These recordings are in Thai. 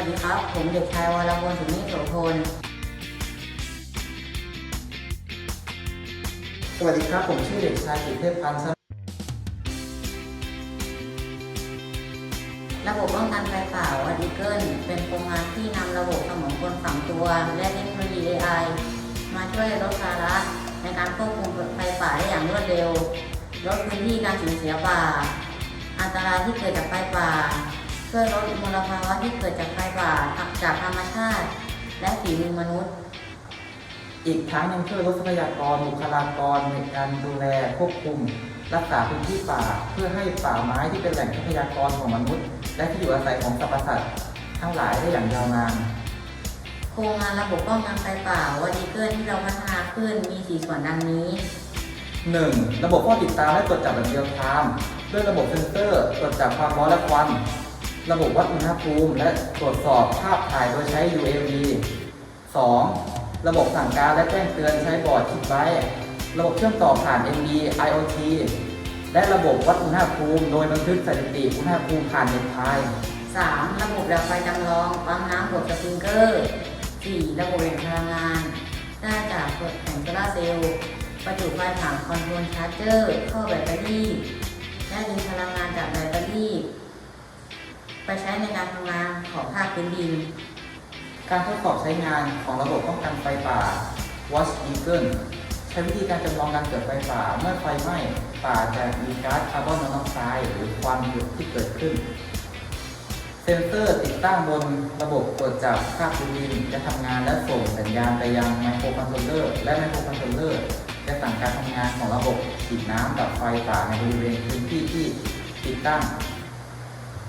วัสดีครับ ผมเด็กชายวรพลสุนิโสพล สวัสดีครับ ผมชื่อเด็กชายกิตเทพพันธ์ ระบบป้องกันไฟป่าวอดีเกิลเป็นโครงงานที่นำระบบสมองกลฝังตัว และเทคโนโลยี AI มาช่วยลดภาระในการควบคุมไฟป่าได้อย่างรวดเร็ว ลดพื้นที่การสูญเสียป่า อันตรายที่เกิดจากไฟป่า ช่วยลดมลภาวะที่เกิดจากไฟป่าจากธรรมชาติ และฝีมือมนุษย์ อีกทั้งยังช่วยลดทรัพยากรบุคลากรในการดูแลควบคุม รักษาพื้นที่ป่า เพื่อให้ป่าไม้ที่เป็นแหล่งทรัพยากรของมนุษย์ และที่อยู่อาศัยของสรรพสัตว์ทั้งหลายได้อย่างยาวนานโครงงานระบบป้องกันไฟป่าวอดีเกิลที่เราพัฒนาขึ้นมี4ส่วนดังนี้ 1. ระบบเฝ้าติดตามและตรวจจับแบบเรียลไทม์ด้วยระบบเซ็นเซอร์ ตรวจจับความร้อนและควัน ระบบวัดอุณหภูมิ และตรวจสอบภาพถ่ายโดยใช้ UAV 2. ระบบสั่งการและแจ้งเตือนใช้บอร์ดคิดไว้ระบบเชื่อมต่อผ่าน MB IoT และระบบวัดอุณหภูมิ โดยบันทึกสถิติอุณหภูมิผ่านเน็ตพาย 3. ระบบดับไฟจำลองปั๊มน้ำบวกสปริงเกอร์ 4. ระบบแหล่งพลังงานได้จากแผงโซลาเซลล์ประจุไฟผ่านคอนโทรลชาร์จเจอร์ เข้าแบตเตอรี่ และดึงพลังงานจากแบตเตอรี่ ใช้ในการทำงานของภาคพื้นดิน การทดสอบใช้งานของระบบป้องกันไฟป่า Watch Eagle ใช้วิธีการจำลองการเกิดไฟป่า เมื่อไฟไหม้ป่าจะมีก๊าซคาร์บอนมอนอกไซด์หรือควันที่เกิดขึ้น เซนเซอร์ติดตั้งบนระบบตรวจจับค่าพื้นดินจะทำงานและส่งสัญญาณไปยังไมโครคอนโทรลเลอร์และไมโครคอนโทรลเลอร์จะสั่งการทำงานของระบบฉีดน้ำดับไฟป่าในบริเวณพื้นที่ที่ติดตั้ง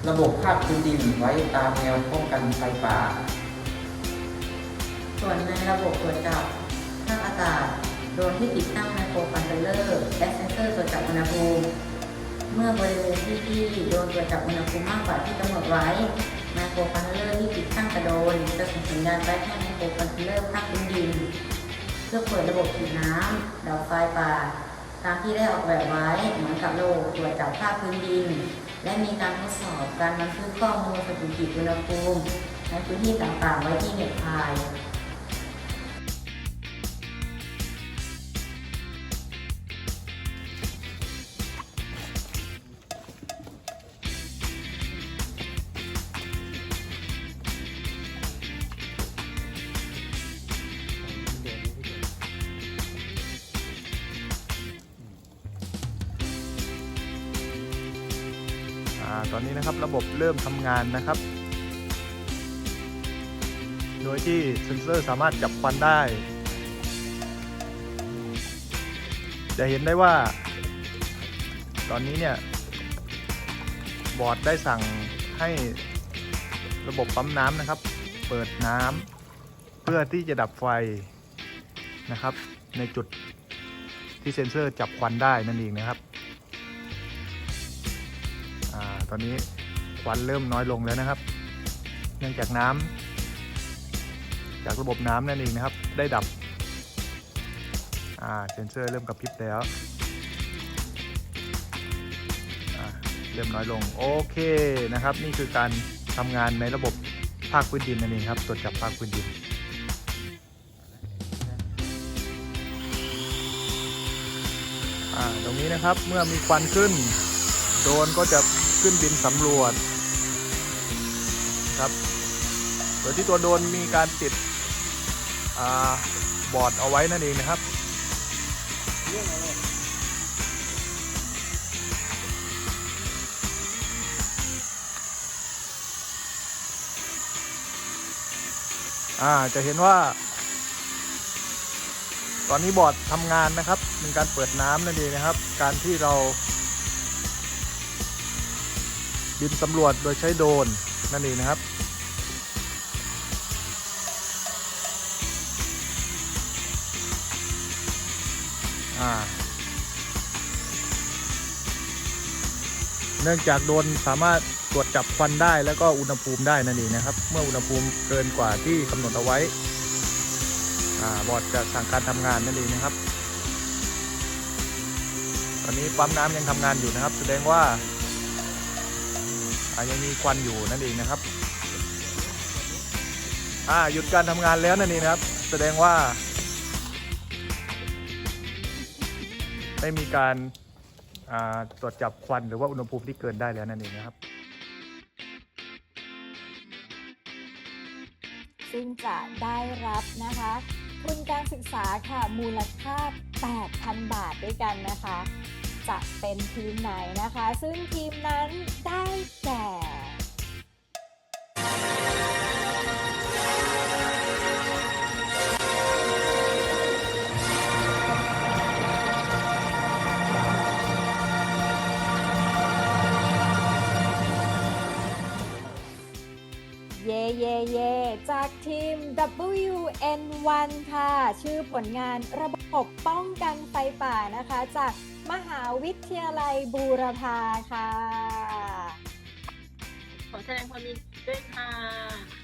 ระบบภาพพื้นดินไว้ตามแนวป้องกันไฟป่า ส่วนในระบบตรวจจับภาอากาศ โดรนที่ติดตั้งไมโครคอนโทรลเลอร์และเซ็นเซอร์ตรวจจับอุณหภูมิ เมื่อบริเวณที่ที่โดนตรวจจับอุณหภูมิมากกว่าที่กำหนดไว้ไมโครคอนโทรลเลอร์ที่ติดตั้งกระโดนจะส่งสัญญาณไปให้ไมโครคอนโทรลเลอร์ภาคพื้นดิน เพื่อเปิดระบบฉีดน้ำดับไฟป่า ตามที่ได้ออกแบบไว้เหมือนกับระบบตรวจจับภาคพื้นดิน และมีการทดสอบการบันทึกข้อมูลสถิติอุณหภูมิในพื้นที่ต่างๆ ไว้ที่เน็ตไพาย ตอนนี้นะครับระบบเริ่มทำงานนะครับ โดยที่เซ็นเซอร์สามารถจับควันได้ จะเห็นได้ว่า ตอนนี้เนี่ย บอร์ดได้สั่งให้ระบบปั๊มน้ำนะครับ เปิดน้ำเพื่อที่จะดับไฟนะครับ ในจุดที่เซ็นเซอร์จับควันได้นั่นเองนะครับ อตอนนี้ควันเริ่มน้อยลงแล้วนะครับ เนื่องจากน้ำจากระบบน้ำนั่นเองนะครับ ได้ดับเซนเซอร์เริ่มกระพริบแล้วเริ่มน้อยลงโอเคนะครับ นี่คือการทำงานในระบบภาคพื้นดินนั่นเองครับตรวจจับภาคพื้นดินตรงนี้นะครับเมื่อมีควันขึ้น โดรนก็จะ ขึ้นบินสำรวจครับโดยที่ตัวโดรนมีการติดอบอร์ดเอาไว้นั่นเองนะครับอ่าจะเห็นว่า ตอนนี้บอร์ดทำงานนะครับเป็นการเปิดน้ำนั่นเองนะครับ การที่เรา บินสำรวจโดยใช้โดรนนั่นเองนะครับเนื่องจากโดรนสามารถตรวจจับควันได้แล้วก็อุณหภูมิได้นั่นเองนะครับ เมื่ออุณหภูมิเกินกว่าที่กำหนดเอาไว้อ่าบอร์ดจะสั่งการทำงานนั่นเองนะครับ ตอนนี้ปั๊มน้ำยังทำงานอยู่นะครับ แสดงว่า ยังมีควันอยู่นั่นเองนะครับ อ่าหยุดการทำงานแล้วนั่นเองนะครับ แสดงว่าไม่มีการาตรวจจับควันหรือว่าอุณหภูมิที่เกินได้แล้วนั่นเองนะครับ ซึ่งจะได้รับนะคะทุนการศึกษาค่ะมูลค่า 8,000 บาทด้วยกันนะคะ จะเป็นทีมไหนนะคะ ซึ่งทีมนั้นได้ เย่เย่จากทีม WN1 ค่ะ ชื่อผลงานระบบป้องกันไฟป่านะคะ จากมหาวิทยาลัยบูรพาค่ะ ขอแสดงความยินดีด้วยค่ะ